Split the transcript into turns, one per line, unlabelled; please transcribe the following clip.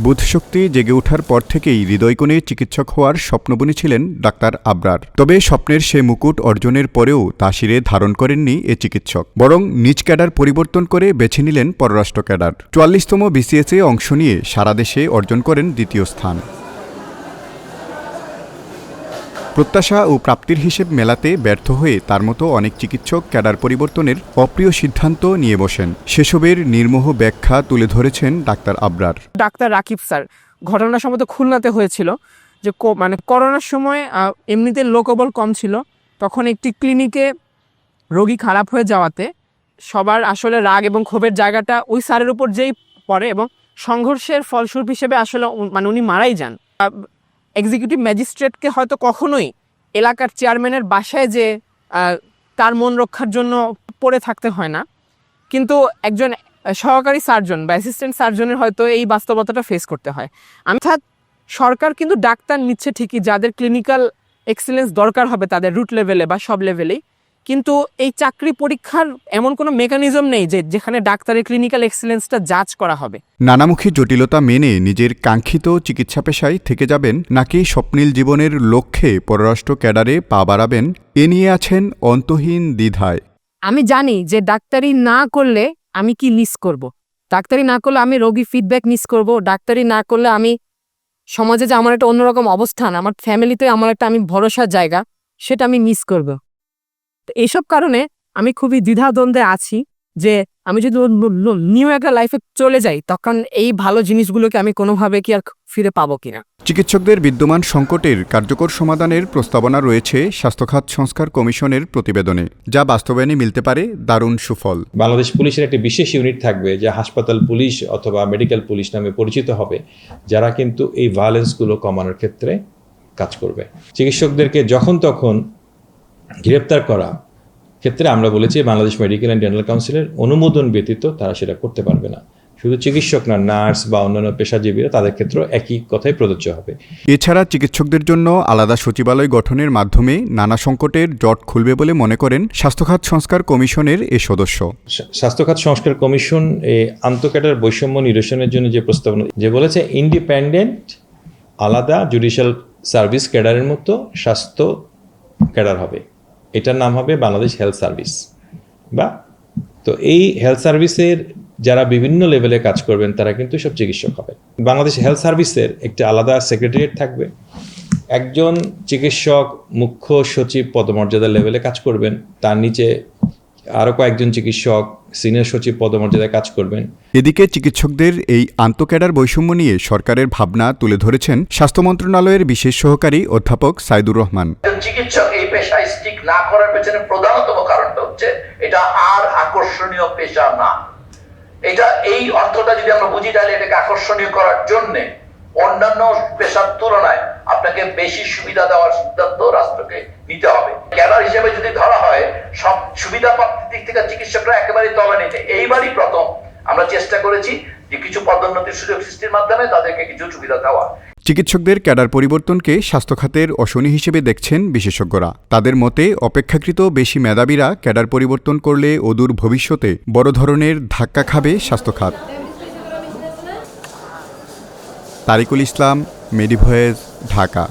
বুধশক্তি জেগে ওঠার পর থেকেই হৃদয়কোণে চিকিৎসক হওয়ার স্বপ্ন বুনেছিলেন ডাক্তার আবরার। তবে স্বপ্নের সে মুকুট অর্জনের পরেও তা শিরে ধারণ করেননি এ চিকিৎসক। বরং নিজ ক্যাডার পরিবর্তন করে বেছে নিলেন পররাষ্ট্র ক্যাডার। চুয়াল্লিশতম বিসিএসে অংশ নিয়ে সারা দেশে অর্জন করেন দ্বিতীয় স্থান। প্রত্যাশা ও প্রাপ্তির হিসেব মেলাতে ব্যর্থ হয়ে তার মতো অনেক চিকিৎসক ক্যাডার পরিবর্তনের অপ্রিয় সিদ্ধান্ত নিয়ে বসেন। সেসবের নির্মোহ ব্যাখ্যা তুলে ধরেছেন doctor Abrar.
Doctor Rakib sir ঘটনা সম্ভবত খুলনাতে হয়েছিল যে মানে করোনার সময় এমনিতে লোকবল কম ছিল। তখন একটি ক্লিনিকে রোগী খারাপ হয়ে যাওয়াতে সবার আসলে রাগ এবং ক্ষোভের জায়গাটা ওই স্যারের উপর যেই পড়ে এবং সংঘর্ষের ফলস্বরূপ হিসেবে আসলে মানে উনি মারাই যান। এক্সিকিউটিভ ম্যাজিস্ট্রেটকে হয়তো কখনোই এলাকার চেয়ারম্যানের বাসায় যে তার মন রক্ষার জন্য পড়ে থাকতে হয় না। কিন্তু একজন সহকারী সার্জন বা অ্যাসিস্ট্যান্ট সার্জনের হয়তো এই বাস্তবতাটা ফেস করতে হয়। আমি অর্থাৎ সরকার কিন্তু ডাক্তার নিচ্ছে ঠিকই, যাদের ক্লিনিক্যাল এক্সেলেন্স দরকার হবে তাদের রুট লেভেলে বা সব লেভেলেই কিন্তু এই চাকরি পরীক্ষার এমন কোনো মেকানিজম নেই যে যেখানে ডাক্তারের ক্লিনিক্যাল এক্সেলেন্সটা জাজ করা হবে।
নানামুখী জটিলতা মেনে নিজের কাঙ্ক্ষিত চিকিৎসা পেশায় থেকে যাবেন নাকি স্বপ্নীল জীবনের লক্ষ্যে পররাষ্ট্র ক্যাডারে পা বাড়াবেন এ নিয়ে আছেন অন্তহীন দ্বিধায়।
আমি জানি যে ডাক্তারি না করলে আমি কি মিস করব। ডাক্তারি না করলে আমি রোগী ফিডব্যাক মিস করব। ডাক্তারি না করলে আমি সমাজে যে আমার একটা অন্যরকম অবস্থান আমার ফ্যামিলিতে আমার একটা আমি ভরসার জায়গা সেটা আমি মিস করব। তো এইসব কারণে আমি খুবই দ্বিধাদ্বন্দ্বে আছি যে আমি যদি নিউ একটা লাইফে চলে যাই তখন এই ভালো জিনিসগুলোকে আমি কোনোভাবে কি আর ফিরে পাবো কিনা?
চিকিৎসকদের বিদ্যমান সংকটের কার্যকর সমাধানের প্রস্তাবনা রয়েছে স্বাস্থ্যখাত সংস্কার কমিশনের প্রতিবেদনে যা বাস্তবায়নে মিলতে পারে দারুণ সুফল।
বাংলাদেশ পুলিশের একটি বিশেষ ইউনিট থাকবে যা হাসপাতাল পুলিশ অথবা মেডিকেল পুলিশ নামে পরিচিত হবে যারা কিন্তু এই ভায়োলেন্সগুলো কমানোর ক্ষেত্রে কাজ করবে। চিকিৎসকদেরকে যখন তখন গ্রেপ্তার করা ক্ষেত্রে আমরা বলেছি বাংলাদেশ মেডিকেল অ্যান্ড ডেন্টাল কাউন্সিলের অনুমোদন ব্যতীত তারা সেটা করতে পারবে না। শুধু চিকিৎসক না নার্স বা অন্যান্য পেশাজীবীরা তাদের ক্ষেত্রেও একই কথাই প্রযোজ্য হবে।
এছাড়া চিকিৎসকদের জন্য আলাদা সচিবালয় গঠনের মাধ্যমে নানা সংকটের জট খুলবে বলে মনে করেন স্বাস্থ্যখাত সংস্কার কমিশনের এ সদস্য।
স্বা- স্বাস্থ্যখাত সংস্কার কমিশন এই আন্তঃক্যাডার বৈষম্য নিরসনের জন্য যে প্রস্তাবনা যে বলেছে ইন্ডিপেন্ডেন্ট আলাদা জুডিশিয়াল সার্ভিস ক্যাডারের মতো স্বাস্থ্য ক্যাডার হবে। এটার নাম হবে বাংলাদেশ হেলথ সার্ভিস বা তো এই হেলথ সার্ভিসের যারা বিভিন্ন লেভেলে কাজ করবেন তারা কিন্তু সব চিকিৎসক হবে বাংলাদেশ হেলথ সার্ভিসের একটি আলাদা সেক্রেটারিয়েট থাকবে। একজন চিকিৎসক মুখ্য সচিব পদমর্যাদা লেভেলে কাজ করবেন। তার নিচে আরও কয়েকজন চিকিৎসক সিনিয়র সচিব পদমর্যাদায় কাজ করবেন।
এদিকে চিকিৎসকদের এই আন্তঃক্যাডার বৈষম্য নিয়ে সরকারের ভাবনা তুলে ধরেছেন স্বাস্থ্য মন্ত্রণালয়ের বিশেষ সহকারী অধ্যাপক সাইদুর রহমান।
চিকিৎসক এই পেশায় না করার পেছনে প্রধানতম কারণটা হচ্ছে এটা আর আকর্ষণীয় পেশা না। এটা এই অর্থটা যদি আমরা বুঝি তাহলে এটাকে আকর্ষণীয় করার জন্য অন্যান্য পেশার তুলনায় আপনাকে বেশি সুবিধা দেওয়ার সিদ্ধান্ত রাষ্ট্রকে নিতে হবে। ক্যাডার হিসেবে যদি ধরা হয়, সব সুবিধা প্রাপ্তির দিক থেকে চিকিৎসকরা একেবারে তলা নিতে। এইবারই প্রথম আমরা চেষ্টা করেছি যে কিছু পদোন্নতির সুযোগ সৃষ্টির মাধ্যমে তাদেরকে কিছু সুবিধা দেওয়া।
চিকিৎসকদের ক্যাডার পরিবর্তনকে স্বাস্থ্যখাতের অশনি হিসেবে দেখছেন বিশেষজ্ঞরা। তাদের মতে, অপেক্ষাকৃত বেশি মেধাবীরা ক্যাডার পরিবর্তন করলে অদূর ভবিষ্যতে বড় ধরনের ধাক্কা খাবে স্বাস্থ্যখাত। তারিকুল ইসলাম, মেডিভয়েজ, ঢাকা।